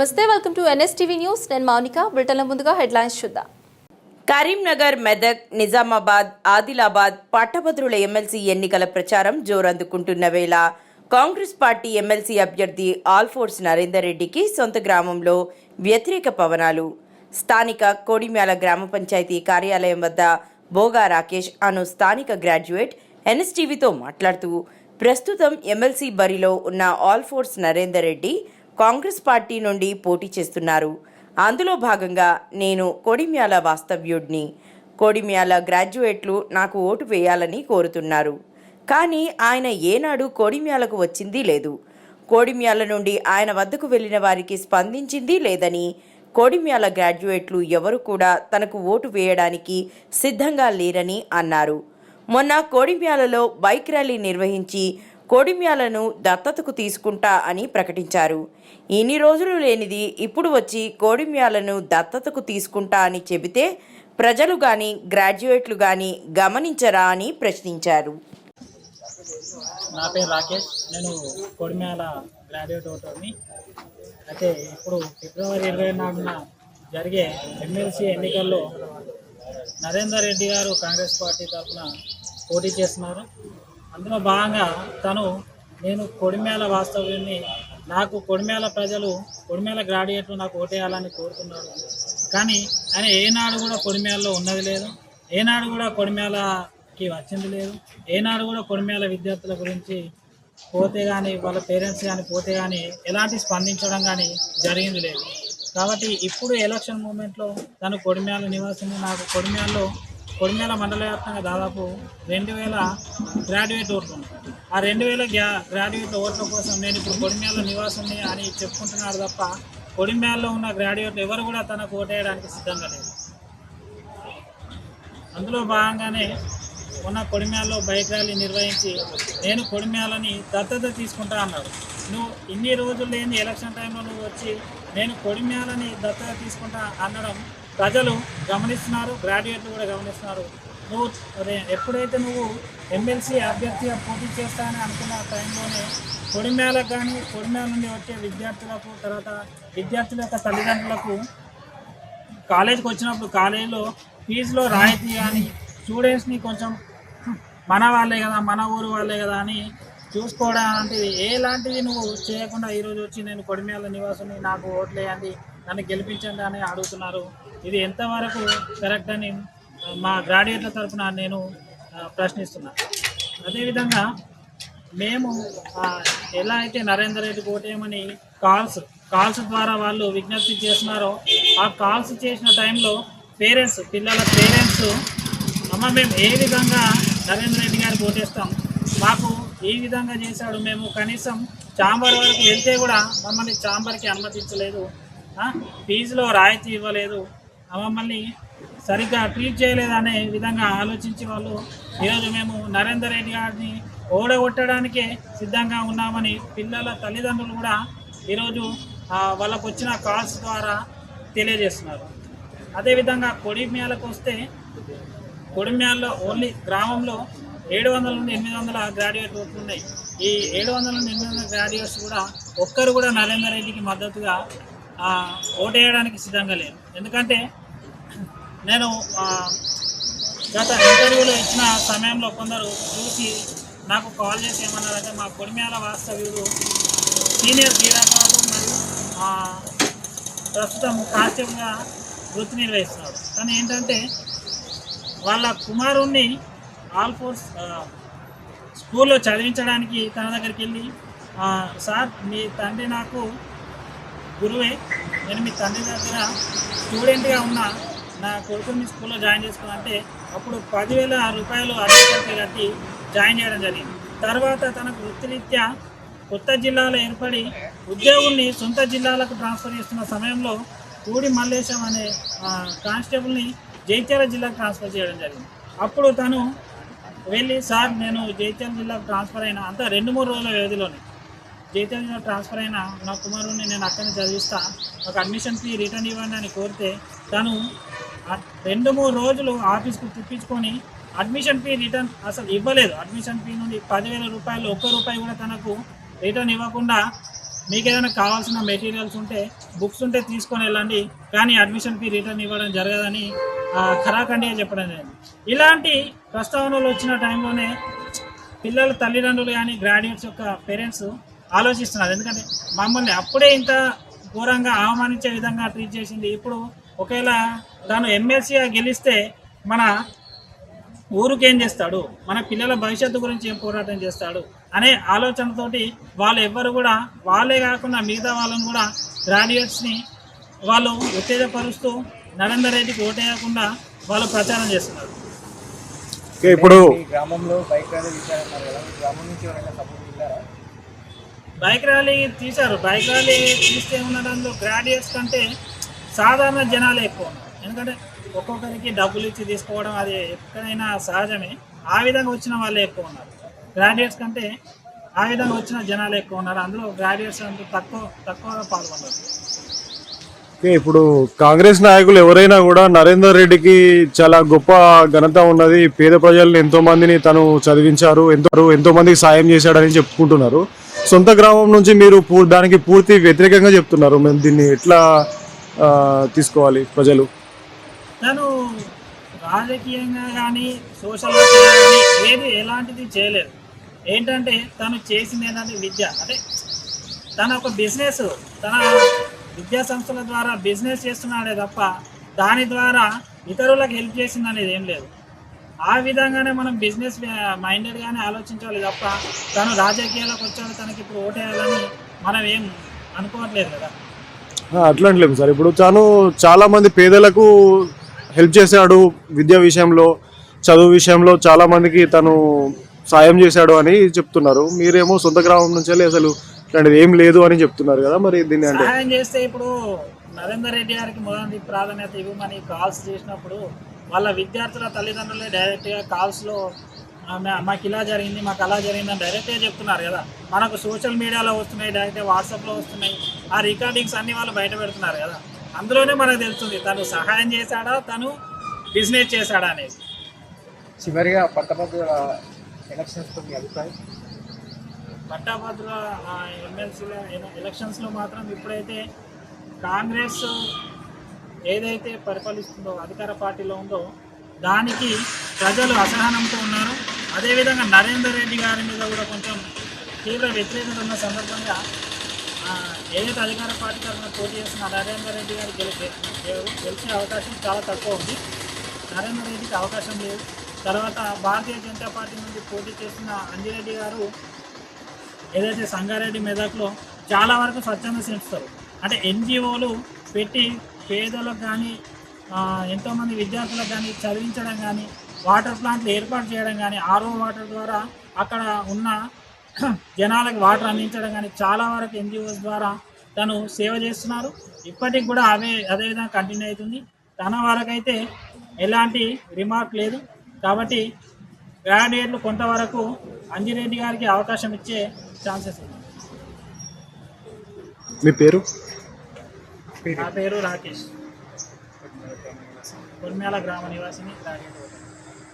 నమస్తే welcome to NSTV news నేను మౌనిక. బ్రిటన్ల ముందుగా హెడ్లైన్స్ చూద్దాం. కరీంనగర్ మెదక్ నిజామాబాద్ ఆదిలాబాద్ పట్టభద్రుల ఎమ్మెల్సీ ఎన్నికల ప్రచారం జోరందుకుంటున్న వేళ కాంగ్రెస్ పార్టీ ఎమ్మెల్సీ అభ్యర్థి ఆల్ఫోర్స్ నరేందర్ రెడ్డికి సొంత గ్రామంలో వ్యతిరేక పవనాలు. స్థానిక కోడిమ్యాల గ్రామ పంచాయతీ కార్యాలయం వద్ద బోగా రాకేష్ అను స్థానిక గ్రాడ్యుయేట్ ఎన్ఎస్టీవీతో మాట్లాడుతూ ప్రస్తుతం ఎమ్మెల్సీ బరిలో ఉన్న ఆల్ఫోర్స్ నరేందర్ రెడ్డి కాంగ్రెస్ పార్టీ నుండి పోటీ చేస్తున్నారు. అందులో భాగంగా నేను కొడిమ్యాల వాస్తవ్యుడిని. కొడిమ్యాల గ్రాడ్యుయేట్లు నాకు ఓటు వేయాలని కోరుతున్నారు. కానీ ఆయన ఏనాడు కోడిమ్యాలకు వచ్చింది లేదు. కోడిమ్యాల నుండి ఆయన వద్దకు వెళ్ళిన వారికి స్పందించింది లేదని కోడిమ్యాల గ్రాడ్యుయేట్లు ఎవరు కూడా తనకు ఓటు వేయడానికి సిద్ధంగా లేరని అన్నారు. మొన్న కోడిమ్యాలలో బైక్ ర్యాలీ నిర్వహించి కోడిమ్యాలను దత్తతకు తీసుకుంటా అని ప్రకటించారు. ఇన్ని రోజులు లేనిది ఇప్పుడు వచ్చి కోడిమ్యాలను దత్తతకు తీసుకుంటా అని చెబితే ప్రజలు గాని గ్రాడ్యుయేట్లు గాని గమనించరా అని ప్రశ్నించారు. నా పేరు రాకేష్. నేను కొడిమ్యాల గ్రాడ్యుయేట్ అవుతాను అయితే ఇప్పుడు ఫిబ్రవరి ఇరవై నాలుగున జరిగే ఎమ్మెల్సీ ఎన్నికల్లో నరేందర్ రెడ్డి గారు కాంగ్రెస్ పార్టీ తరఫున పోటీ చేస్తున్నారు. అందులో భాగంగా తను నేను కొడిమ్యాల వాస్తవ్యాన్ని నాకు కొడిమ్యాల ప్రజలు కొడిమ్యాల గ్రాడ్యుయేట్లు నాకు ఓటేయాలని కోరుతున్నారు కానీ ఆయన ఏనాడు కూడా కొడిమ్యాలలో ఉన్నది లేదు. ఏనాడు కూడా కొడిమ్యాలకి వచ్చింది లేదు. ఏనాడు కూడా కొడిమేల విద్యార్థుల గురించి పోతే కానీ వాళ్ళ పేరెంట్స్ కానీ పోతే కానీ ఎలాంటి స్పందించడం కానీ జరిగింది లేదు. కాబట్టి ఇప్పుడు ఎలక్షన్ మూమెంట్లో తను కొడిమ్యాల నివాసిని నాకు కొడిమ్యాల్లో కొడిమేల మండల వ్యాప్తంగా దాదాపు రెండు వేల గ్రాడ్యుయేట్ ఓట్లు ఉన్నాయి. ఆ రెండు వేల గ్యా గ్రాడ్యుయేట్ ఓట్ల కోసం నేను ఇప్పుడు కొడిమ్యాల నివాసిని అని చెప్పుకుంటున్నాడు తప్ప కొడిమ్యాల్లో ఉన్న గ్రాడ్యుయేట్లు ఎవరు కూడా తనకు ఓటేయడానికి సిద్ధంగా లేదు అందులో భాగంగానే ఉన్న కొడిమ్యాల్లో బైక్ ర్యాలీ నిర్వహించి నేను కొడిమ్యాలని దత్తత తీసుకుంటా అన్నాడు. నువ్వు ఇన్ని రోజులు లేని ఎలక్షన్ టైంలో నువ్వు వచ్చి నేను కొడిమ్యాలని దత్తత తీసుకుంటా అనడం ప్రజలు గమనిస్తున్నారు గ్రాడ్యుయేట్లు కూడా గమనిస్తున్నారు. నువ్వు అదే ఎప్పుడైతే నువ్వు ఎమ్మెల్సీ అభ్యర్థిగా పోటీ చేస్తానని అనుకున్న టైంలోనే కొడిమేలకు కానీ కొడిమేల నుండి వచ్చే విద్యార్థులకు తర్వాత విద్యార్థుల యొక్క తల్లిదండ్రులకు కాలేజీకి వచ్చినప్పుడు కాలేజీలో ఫీజులో రాయితీ కానీ స్టూడెంట్స్ని కొంచెం మన వాళ్ళే కదా మన ఊరు వాళ్ళే కదా అని చూసుకోవడం అలాంటిది. ఎలాంటివి నువ్వు చేయకుండా ఈరోజు వచ్చి నేను కొడిమేల నివాసుని నాకు ఓట్లేయండి నన్ను గెలిపించండి అని అడుగుతున్నారు. ఇది ఎంతవరకు కరెక్ట్ అని మా గ్రాడ్యుయేట్ల తరఫున నేను ప్రశ్నిస్తున్నాను ప్రశ్నిస్తున్నా. అదేవిధంగా మేము ఎలా అయితే నరేందర్ రెడ్డి కోటేమని కాల్స్ కాల్స్ ద్వారా వాళ్ళు విజ్ఞప్తి చేస్తున్నారో ఆ కాల్స్ చేసిన టైంలో పేరెంట్స్ పిల్లల పేరెంట్స్ అమ్మ మేము ఏ విధంగా నరేంద్ర రెడ్డి గారికి ఓటేస్తాం? మాకు ఈ విధంగా చేశాడు? మేము కనీసం చాంబర్ వరకు వెళ్తే కూడా మమ్మల్ని చాంబర్కి అనుమతించలేదు. ఫీజులో రాయితీ ఇవ్వలేదు. మమ్మల్ని సరిగ్గా ట్రీట్ చేయలేదు అనే విధంగా ఆలోచించి వాళ్ళు ఈరోజు మేము నరేందర్ రెడ్డి గారిని ఓడగొట్టడానికే సిద్ధంగా ఉన్నామని పిల్లల తల్లిదండ్రులు కూడా ఈరోజు వాళ్ళకు వచ్చిన కాల్స్ ద్వారా తెలియజేస్తున్నారు. అదేవిధంగా కొడిమ్యాలకు వస్తే కొడిమ్యాల్లో ఓన్లీ గ్రామంలో ఏడు వందల నుండి ఎనిమిది వందల గ్రాడ్యుయేట్ ఓట్లు ఉన్నాయి. ఈ ఏడు వందల నుండి ఎనిమిది వందల గ్రాడ్యుయేట్స్ కూడా ఒక్కరు కూడా నరేందర్ రెడ్డికి మద్దతుగా ఓటేయడానికి సిద్ధంగా లేను ఎందుకంటే నేను గత ఇంటర్వ్యూలో ఇచ్చిన సమయంలో కొందరు చూసి నాకు కాల్ చేసి ఏమన్నారంటే మా కొడిమ్యాల వాస్తవ్యుడు సీనియర్ క్రీడాకారులు మరియు ప్రస్తుతం కాన్స్టేబుల్గా వృత్తి నిర్వహిస్తున్నారు కానీ ఏంటంటే వాళ్ళ కుమారుణ్ణి ఆల్ ఫోర్స్ స్కూల్లో చదివించడానికి తన దగ్గరికి వెళ్ళి సార్ మీ తండ్రి నాకు గురువే నేను మీ తండ్రి దగ్గర స్టూడెంట్గా ఉన్న నా కొడుకు మీ స్కూల్లో జాయిన్ చేసుకోవాలంటే అప్పుడు పదివేల రూపాయలు అడ్మిషన్ కట్టి జాయిన్ చేయడం జరిగింది. తర్వాత తనకు వృత్తిరీత్యా కొత్త జిల్లాలో ఏర్పడి ఉద్యోగుల్ని సొంత జిల్లాలకు ట్రాన్స్ఫర్ చేస్తున్న సమయంలో కూడి మల్లేశం అనే కానిస్టేబుల్ని జైత్యాల జిల్లాకు ట్రాన్స్ఫర్ చేయడం జరిగింది. అప్పుడు తను వెళ్ళి సార్ నేను జైత్యాల జిల్లాకు ట్రాన్స్ఫర్ అయిన అంతా రెండు మూడు రోజుల వ్యవధిలోనే జైత్యాల ట్రాన్స్ఫర్ అయిన నా కుమారుడిని నేను అక్కడనే చదివిస్తా. ఒక అడ్మిషన్ ఫీ రిటర్న్ ఇవ్వండి అని కోరితే తను రెండు మూడు రోజులు ఆఫీస్కు తిప్పించుకొని అడ్మిషన్ ఫీ రిటర్న్ అసలు ఇవ్వలేదు. అడ్మిషన్ ఫీ నుండి పదివేల రూపాయలు ఒక్క రూపాయి కూడా తనకు రిటర్న్ ఇవ్వకుండా మీకు ఏదైనా కావాల్సిన మెటీరియల్స్ ఉంటే బుక్స్ ఉంటే తీసుకొని వెళ్ళండి. కానీ అడ్మిషన్ ఫీ రిటర్న్ ఇవ్వడం జరగదని ఖరాఖండిగా చెప్పడం జరిగింది. ఇలాంటి ప్రస్తావనలు వచ్చిన టైంలోనే పిల్లల తల్లిదండ్రులు కానీ గ్రాడ్యుయేట్స్ యొక్క పేరెంట్స్ ఆలోచిస్తున్నారు. ఎందుకంటే మమ్మల్ని అప్పుడే ఇంత ఘోరంగా అవమానించే విధంగా ట్రీట్ చేసింది. ఇప్పుడు ఒకవేళ తాను ఎమ్మెల్సీగా గెలిస్తే మన ఊరికి ఏం చేస్తాడు? మన పిల్లల భవిష్యత్తు గురించి ఏం పోరాటం చేస్తాడు? అనే ఆలోచనతోటి వాళ్ళు ఎవ్వరు కూడా వాళ్ళే కాకుండా మిగతా వాళ్ళని కూడా గ్రాడ్యుయేట్స్ని వాళ్ళు ఉత్తేజపరుస్తూ నరేందర్ రెడ్డికి ఓటేయకుండా వాళ్ళు ప్రచారం చేస్తున్నారు. ఓకే ఇప్పుడు గ్రామంలో బైక్ ర్యాలీ కదా. మీ గ్రామం నుంచి ఎవరైనా సపోర్ట్ ఇల్లారా బైక్ ర్యాలీ తీశారు. బైక్ ర్యాలీ తీస్తే ఉన్న దాంట్లో గ్రాడ్యుయేట్స్ కంటే సాధారణ జనాలే ఎక్కువ ఉన్నారు. ఎందుకంటే ఒక్కొక్కరికి డబ్బులు ఇచ్చి తీసుకోవడం అది ఎక్కడైనా సహజమే. ఆ విధంగా వచ్చిన వాళ్ళే ఎక్కువ ఉన్నారు. గ్రాడ్యుయేట్స్ కంటే ఆ విధంగా వచ్చిన జనాలు ఎక్కువ ఉన్నారు. అందులో గ్రాడ్యుయేట్స్ అంటూ తక్కువ తక్కువగా పాల్గొన్నారు. ఓకే ఇప్పుడు కాంగ్రెస్ నాయకులు ఎవరైనా కూడా నరేందర్ రెడ్డికి చాలా గొప్ప ఘనత ఉన్నది. పేద ప్రజలను ఎంతో మందిని తను చదివించారు ఎంతో ఎంతో మందికి సాయం చేశాడని చెప్పుకుంటున్నారు. సొంత గ్రామం నుంచి మీరు దానికి పూర్తి వ్యతిరేకంగా చెప్తున్నారు. మేము దీన్ని ఎట్లా తీసుకోవాలి ప్రజలు? తను రాజకీయంగా కానీ సోషల్గా కానీ ఏది ఎలాంటిది చేయలేదు. ఏంటంటే తను చేసింది ఏంటంటే విద్య. అంటే తన ఒక బిజినెస్ తన విద్యా సంస్థల ద్వారా బిజినెస్ చేస్తున్నాడే తప్ప దాని ద్వారా ఇతరులకు హెల్ప్ చేసింది అనేది ఏం లేదు. ఆ విధంగానే మనం బిజినెస్ మైండెడ్గానే ఆలోచించాలి తప్ప తను రాజకీయాలకు వచ్చాడు తనకి ఇప్పుడు ఓటేయాలని మనం ఏం అనుకోవట్లేదు కదా. ఆ, అట్లా అంటలేము సార్. ఇప్పుడు తాను చాలా మంది పేదలకు హెల్ప్ చేశాడు విద్య విషయంలో చదువు విషయంలో చాలా మందికి తను సాయం చేశాడు అని చెప్తున్నారు. మీరేమో సొంత గ్రామం నుంచి అసలు ఇట్లాంటిది ఏం లేదు అని చెప్తున్నారు కదా మరి దీన్ని అంటే. చేస్తే ఇప్పుడు నరేందర్ రెడ్డి గారికి మొదటి ప్రాధాన్యత ఇవ్వమని కాల్స్ చేసినప్పుడు వాళ్ళ విద్యార్థుల తల్లిదండ్రులే డైరెక్ట్గా కాల్స్లో మాకు ఇలా జరిగింది మాకు అలా జరిగింది అని డైరెక్ట్గా చెప్తున్నారు కదా. మనకు సోషల్ మీడియాలో వస్తున్నాయి డైరెక్ట్గా వాట్సాప్లో వస్తున్నాయి. ఆ రికార్డింగ్స్ అన్ని వాళ్ళు బయట పెడుతున్నారు కదా. అందులోనే మనకు తెలుస్తుంది తను సహాయం చేశాడా తను బిజినెస్ చేశాడా అనేది. చివరిగా పట్టభద్రుల ఎలక్షన్స్తో మీ అభిప్రాయం? పట్టాభద్రుల ఎమ్మెల్సీల ఎలక్షన్స్లో మాత్రం ఇప్పుడైతే కాంగ్రెస్ ఏదైతే పరిపాలిస్తుందో అధికార పార్టీలో ఉందో దానికి ప్రజలు అసహనంతో ఉన్నారు. అదేవిధంగా నరేందర్ రెడ్డి గారి మీద కూడా కొంచెం తీవ్ర వ్యతిరేకత ఉన్న సందర్భంగా ఏదైతే అధికార పార్టీ తరఫున పోటీ చేస్తున్న నరేందర్ రెడ్డి గారు గెలిచే గెలిచే అవకాశం చాలా తక్కువ ఉంది. నరేందర్ రెడ్డికి అవకాశం లేదు. తర్వాత భారతీయ జనతా పార్టీ నుండి పోటీ చేస్తున్న అంజిరెడ్డి గారు ఏదైతే సంగారెడ్డి మెదక్లో చాలా వరకు స్వచ్ఛంద సంస్థలు అంటే ఎన్జిఓలు పెట్టి పేదలకు కానీ ఎంతోమంది విద్యార్థులకు కానీ చదివించడం కానీ వాటర్ ప్లాంట్లు ఏర్పాటు చేయడం కానీ ఆర్ఓ వాటర్ ద్వారా అక్కడ ఉన్న జనాలకు వాటర్ అందించడం కానీ చాలా వరకు ఎన్జిఓస్ ద్వారా తను సేవ చేస్తున్నారు. ఇప్పటికి కూడా అవే అదేవిధంగా కంటిన్యూ అవుతుంది. తన వరకైతే ఎలాంటి రిమార్క్ లేదు. కాబట్టి గ్రాడ్యుయేట్లు కొంతవరకు అంజిరెడ్డి గారికి అవకాశం ఇచ్చే ఛాన్సెస్ ఉన్నాయి. మీ పేరు? నా పేరు రాకేష్. కొర్మ్యాల గ్రామ నివాసిని రాకేష్